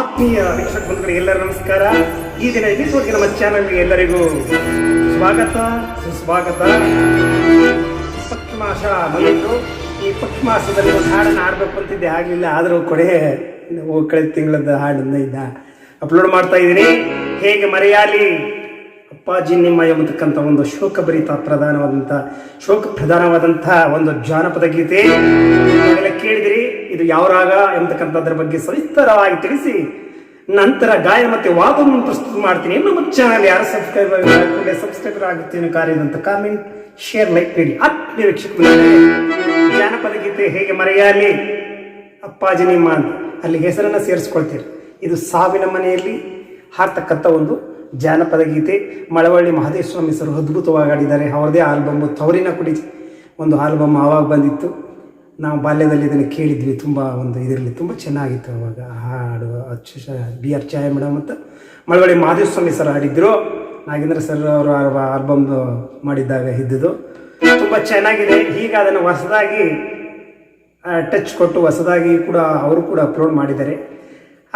ಆತ್ಮೀಯ ವೀಕ್ಷಕ ಬಂಧುಗಳಿಗೆ ಎಲ್ಲರೂ ನಮಸ್ಕಾರ. ಈ ದಿನ ಎಪಿಸೋಡ್ಗೆ ನಮ್ಮ ಚಾನಲ್ಗೆ ಎಲ್ಲರಿಗೂ ಸ್ವಾಗತ, ಸುಸ್ವಾಗತ. ಪಕ್ಷಮಾಸ ಮುಗಿಯಿತು ಈ ಪಕ್ಷಮಾಸದಲ್ಲಿ ಒಂದು ಹಾಡನ್ನು ಆಡಬೇಕು ಅಂತಿದ್ದೆ, ಆಗಲಿಲ್ಲ. ಆದರೂ ಕೊಡೆ ಕಳೆದ ತಿಂಗಳದ ಹಾಡನ್ನು ಇದ್ದ ಅಪ್ಲೋಡ್ ಮಾಡ್ತಾ ಇದ್ದೀನಿ. ಹೇಗೆ ಮರೆಯಾಲಿ? ಅಪ್ಪಾಜಿ ನಿಮ್ಮ ಎಂಬತಕ್ಕಂಥ ಒಂದು ಶೋಕಭರಿತ ಪ್ರಧಾನವಾದಂಥ ಶೋಕ ಪ್ರಧಾನವಾದಂಥ ಒಂದು ಜಾನಪದ ಗೀತೆ. ಕೇಳಿದಿರಿ. ಇದು ಯಾವ ರಾಗ ಎಂತಕ್ಕಂಥದ್ರ ಬಗ್ಗೆ ಸವಿಸ್ತರವಾಗಿ ತಿಳಿಸಿ, ನಂತರ ಗಾಯನ ಮತ್ತೆ ವಾದವನ್ನು ಪ್ರಸ್ತುತ ಮಾಡ್ತೀನಿ. ನಮ್ಮ ಚಾನಲ್ ಯಾರು ಸಬ್ಸ್ಕ್ರೈಬರ್ ಕೂಡಲೇ ಸಬ್ಸ್ಕ್ರೈಬರ್ ಆಗುತ್ತೇನೆ ಕಾರ್ಯದಂತ ಕಾಮೆಂಟ್ ಶೇರ್ ಲೈಕ್ ನೀಡಿ ಆತ್ಮೀಯ ಜಾನಪದ ಗೀತೆ ಹೇಗೆ ಮರೆಯಾಲಿ? ಅಪ್ಪಾಜಿ ನಿಮ್ಮ ಅಲ್ಲಿ ಹೆಸರನ್ನು ಸೇರಿಸ್ಕೊಳ್ತೀರಿ. ಇದು ಸಾವಿನ ಮನೆಯಲ್ಲಿ ಹಾಡ್ತಕ್ಕಂಥ ಒಂದು ಜಾನಪದ ಗೀತೆ. ಮಳವಳ್ಳಿ ಮಹದೇಶ್ವರ ಸರ್ ಅದ್ಭುತವಾಗಿ ಆಡಿದ್ದಾರೆ ಅವ್ರದೇ ಆಲ್ಬಮ್ ತವರಿನ ಕುಡಿ ಒಂದು ಆಲ್ಬಮ್ ಆವಾಗ ಬಂದಿತ್ತು. ನಾವು ಬಾಲ್ಯದಲ್ಲಿ ಇದನ್ನು ಕೇಳಿದ್ವಿ, ತುಂಬ ಒಂದು ಇದರಲ್ಲಿ ತುಂಬ ಚೆನ್ನಾಗಿತ್ತು ಅವಾಗ. ಹಾಡು, ಅಚ್ಚು ಬಿ ಆರ್ ಛಾಯಾ ಮೇಡಮ್ ಅಂತ ಮಳವಳ್ಳಿ ಮಹದೇಶ್ವಾಮಿ ಸರ್ ಹಾಡಿದ್ರು. ನಾಗೇಂದ್ರ ಸರ್ ಅವರು ಆಲ್ಬಮ್ ಮಾಡಿದ್ದಾಗ ಇದ್ದಿದ್ದು ತುಂಬ ಚೆನ್ನಾಗಿದೆ. ಈಗ ಅದನ್ನು ಹೊಸದಾಗಿ ಟಚ್ ಕೊಟ್ಟು ಹೊಸದಾಗಿ ಕೂಡ ಅವರು ಕೂಡ ಅಪ್ಲೋಡ್ ಮಾಡಿದ್ದಾರೆ.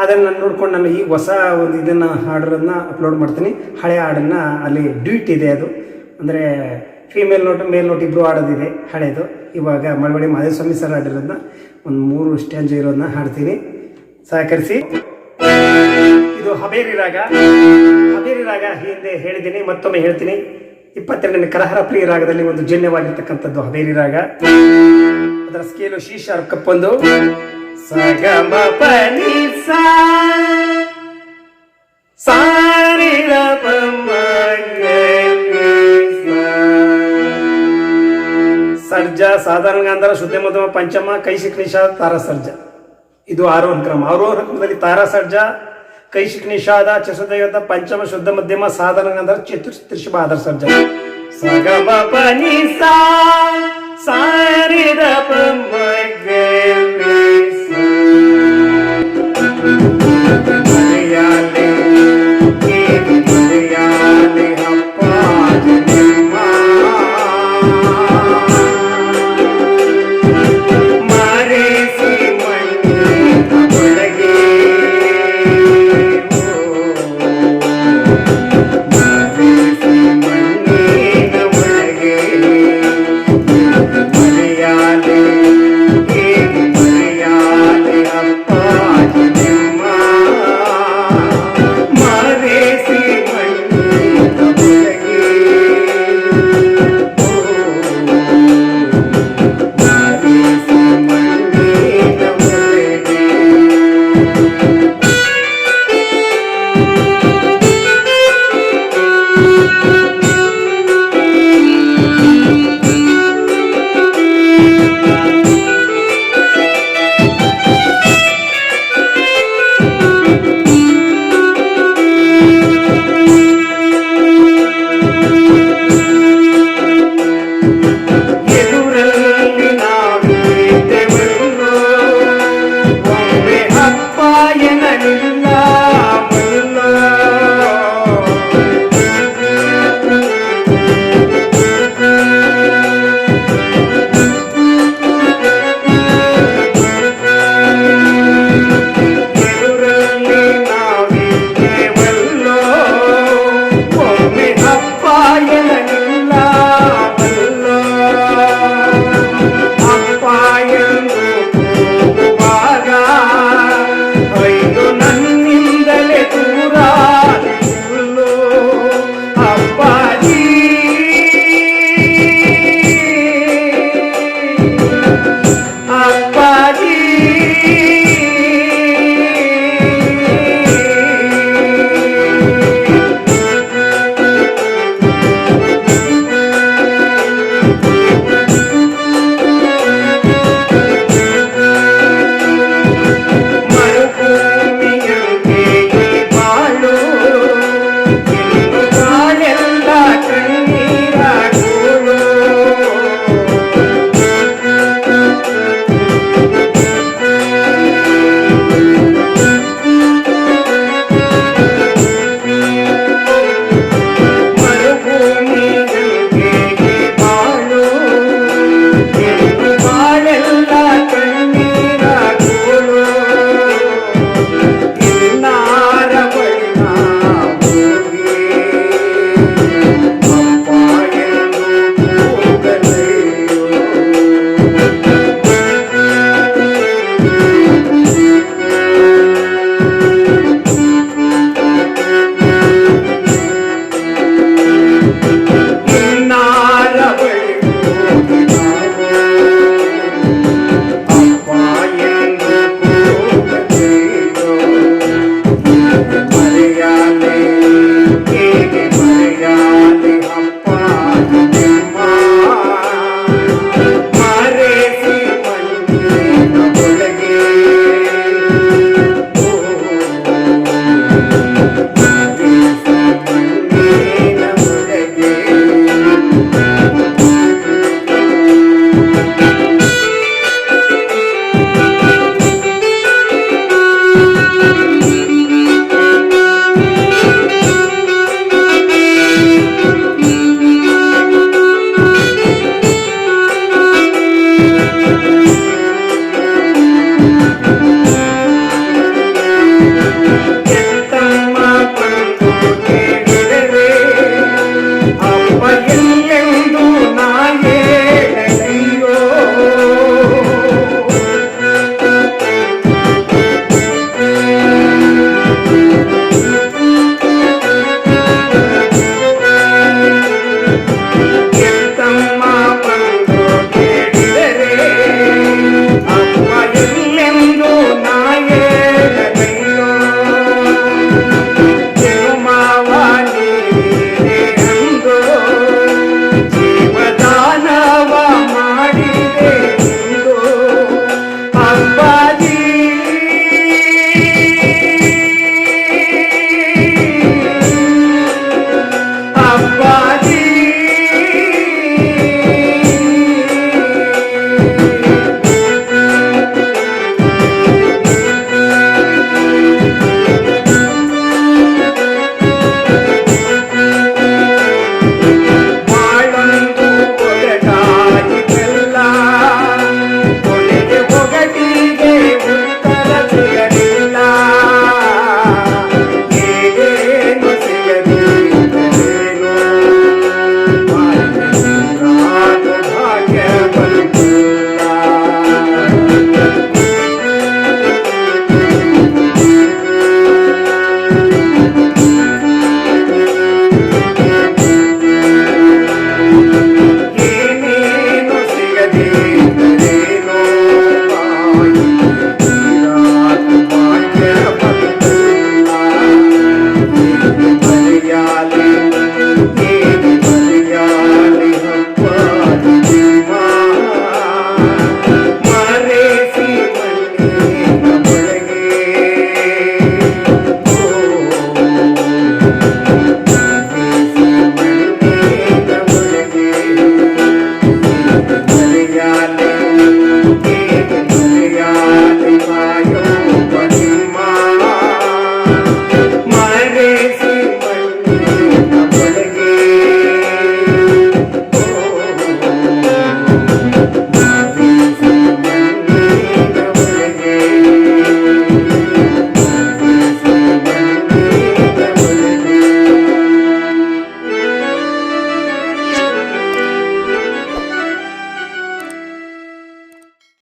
ಅದನ್ನು ನೋಡ್ಕೊಂಡು ನಾನು ಈ ಹೊಸ ಒಂದು ಇದನ್ನು ಹಾಡರನ್ನು ಅಪ್ಲೋಡ್ ಮಾಡ್ತೀನಿ. ಹಳೆ ಹಾಡನ್ನು ಅಲ್ಲಿ ಡ್ಯೂಟ್ ಇದೆ ಅದು. ಅಂದರೆ ಫೀಮೇಲ್ ನೋಟ್ ಮೇಲ್ ನೋಟ್ ಇಬ್ಬರು ಹಾಡೋದಿದೆ ಹಳೇದು. ಇವಾಗ ಮಳವಳ್ಳಿ ಮಾದೇಸ್ವಾಮಿ ಸರ್ ಹಾಡಿರೋದನ್ನ ಒಂದು ಮೂರು ಸ್ಟ್ಯಾಂಜ್ ಇರೋದನ್ನ ಹಾಡ್ತೀನಿ. ಸಹಕರಿಸಿ. ಇದು ಹಬೇರಿ ರಾಗ. ಹಬೇರಿ ರಾಗ ಹಿಂದೆ ಹೇಳಿದ್ದೀನಿ, ಮತ್ತೊಮ್ಮೆ ಹೇಳ್ತೀನಿ. ಇಪ್ಪತ್ತೆರಡನೇ ಕರಹರ ಪ್ರಿಯ ರಾಗದಲ್ಲಿ ಒಂದು ಜನ್ಯವಾಗಿರ್ತಕ್ಕಂಥದ್ದು ಹಬೇರಿ ರಾಗ. ಅದರ ಸ್ಕೇಲು ಶಿ ಶಾರ್ಪ್ ಕಪ್ಪೊಂದು ಸ ಸಾಧಾರಣ ಗಾಂಧಾರ ಶುದ್ಧ ಮಧ್ಯಮ ಪಂಚಮ ಕೈಶಿಕ್ ನಿಷಾದ ತಾರ ಸರ್ಜ ಇದು ಆರೋಹಣ ಕ್ರಮ ಆರೋಹಣ ಕ್ರಮದಲ್ಲಿ ತಾರ ಸರ್ಜ ಕೈಶಿಕ್ ನಿಷಾದ ಚಸುದೈವತ ಪಂಚಮ ಶುದ್ಧ ಮಧ್ಯಮ ಸಾಧಾರಣ ಗಾಂಧಾರ ಚತುರ್ ತ್ರಿಶುಭ ಆಧಾರ ಸರ್ಜ ಸಗಮ ಪನಿ ಸಾ ಸಾರಿದ